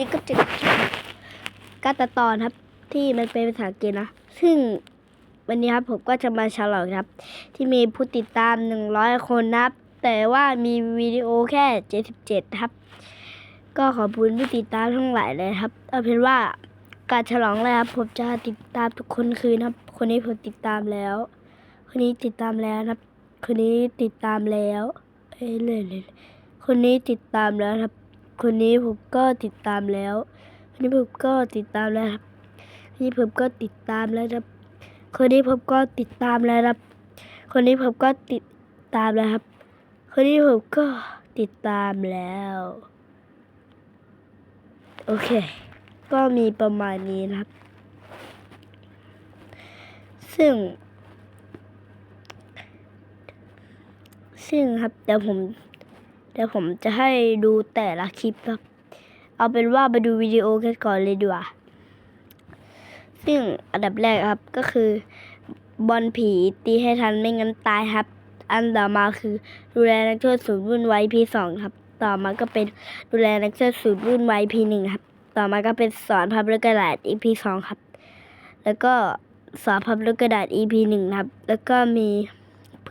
นี่ก็จะการตัดตอนครับ ที่มันเป็นภาษาอังกฤษนะ ซึ่งวันนี้ครับผมก็จะมาฉลองครับ ที่มีผู้ติดตามหนึ่งร้อยคนนะครับ แต่ว่ามีวิดีโอแค่เจ็ดสิบเจ็ดครับ ก็ขอบคุณผู้ติดตามทั้งหลายเลยครับเอาเป็นว่าการฉลองเลยครับ ผมจะติดตามทุกคนคืนครับ คนนี้ผมติดตามแล้ว คนนี้ติดตามแล้วครับ คนนี้ติดตามแล้วเอ้ยเลยเลยคนนี้ติดตามแล้วครับ คนนี้ผมก็ติดตามแล้วคนนี้ผมก็ติดตามแล้วครับคนนี้ผมก็ติดตามแล้วครับ คนนี้ผมก็ติดตามแล้วครับ คนนี้ผมก็ติดตามแล้วครับ คนนี้ผมก็ติดตามแล้ว โอเค ก็มีประมาณนี้นะครับ ซึ่งซึ่งครับเดี๋ยวผม เดี๋ยวผมจะให้ดูแต่ละคลิปครับ เอาเป็นว่าไปดูวิดีโอกันก่อนเลยดีกว่า ซึ่งอันดับแรกครับก็คือบอลผีตีให้ทันไม่งั้นตายครับ อันต่อมาคือดูแลนักโทษศูนย์วุ่นวายพีสองครับ ต่อมาก็เป็นดูแลนักโทษศูนย์วุ่นวายพีหนึ่งครับ ต่อมาก็เป็นสอนพับลูกกระดาษ EP สองครับ แล้วก็สอนพับลูกกระดาษ EP หนึ่งครับ แล้วก็มี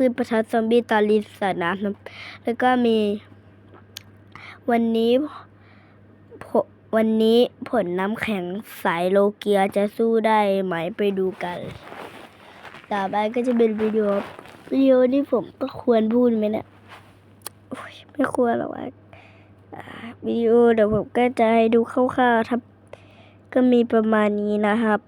พืชประทัดซอมบี้ตอนรีสาน้ำครับแล้วก็มี วันนี้วันนี้ผลน้ำแข็งสายโลเกียจะสู้ได้ไหมไปดูกัน ต่อไปก็จะเป็นวิดีโอวิดีโอที่ผมก็ควรพูดไหมเนี่ยไม่ควรหรอกว่าวิดีโอเดี๋ยวผมก็จะให้ดูคร่าวๆครับ ก็มีประมาณนี้นะครับ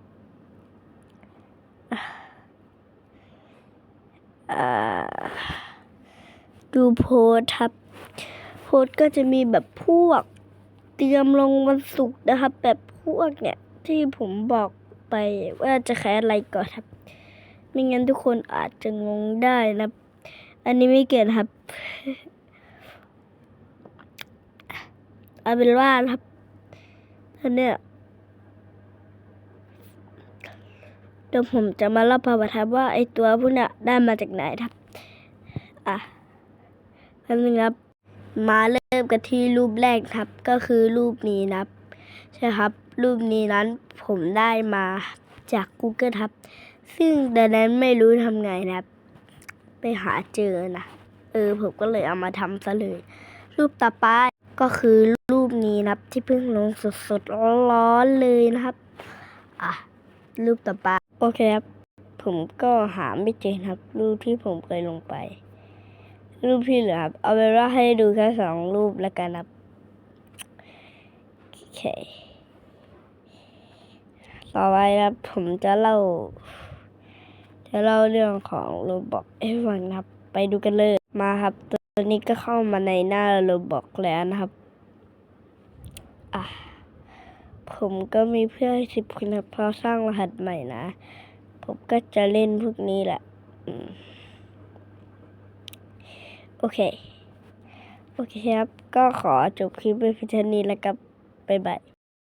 ดูโพสครับ โพสก็จะมีแบบพวก เตรียมลงวันศุกร์นะครับ แบบพวกเนี่ย ที่ผมบอกไปว่าจะแค่อะไรก่อนครับ ไม่งั้นทุกคนอาจจะงงได้นะอันนี้ไม่เกิดครับเอาเป็นว่านะครับท่านเนี่ย เดี๋ยวผมจะมาเล่าประวัติครับว่าไอตัวพวกนี้ได้มาจากไหนครับ อะแป๊บนึงครับ มาเริ่มกันที่รูปแรกครับ ก็คือรูปนี้นะครับ ใช่ครับ รูปนี้นั้นผมได้มาจาก Google ครับ ซึ่งแต่นั้นไม่รู้ทำไงนะครับ ไปหาเจอนะ เออ ผมก็เลยเอามาทำซะเลย รูปต่อไปก็คือรูปนี้นะครับ ที่เพิ่งลงสดๆร้อนๆเลยนะครับ อะ รูปต่อไป โอเคครับ ผมก็หาไม่เจอครับ รูปที่ผมเคยลงไป รูปที่เหลือครับ เอาเป็นว่าให้ดูแค่สองรูปแล้วกันครับ โอเค ต่อไปครับ ผมจะเล่า จะเล่าเรื่องของโรบอกให้ฟังนครับ ไปดูกันเลย มาครับ ตัวนี้ก็เข้ามาในหน้าโรบอกแล้วนะครับ อะ ผมก็มีเพื่อนสิบคนครับพอสร้างรหัสใหม่นะ ผมก็จะเล่นพวกนี้แหละโอเค โอเคครับ ก็ขอจบคลิปไปเพียงนี้แล้วกับบ๊ายบาย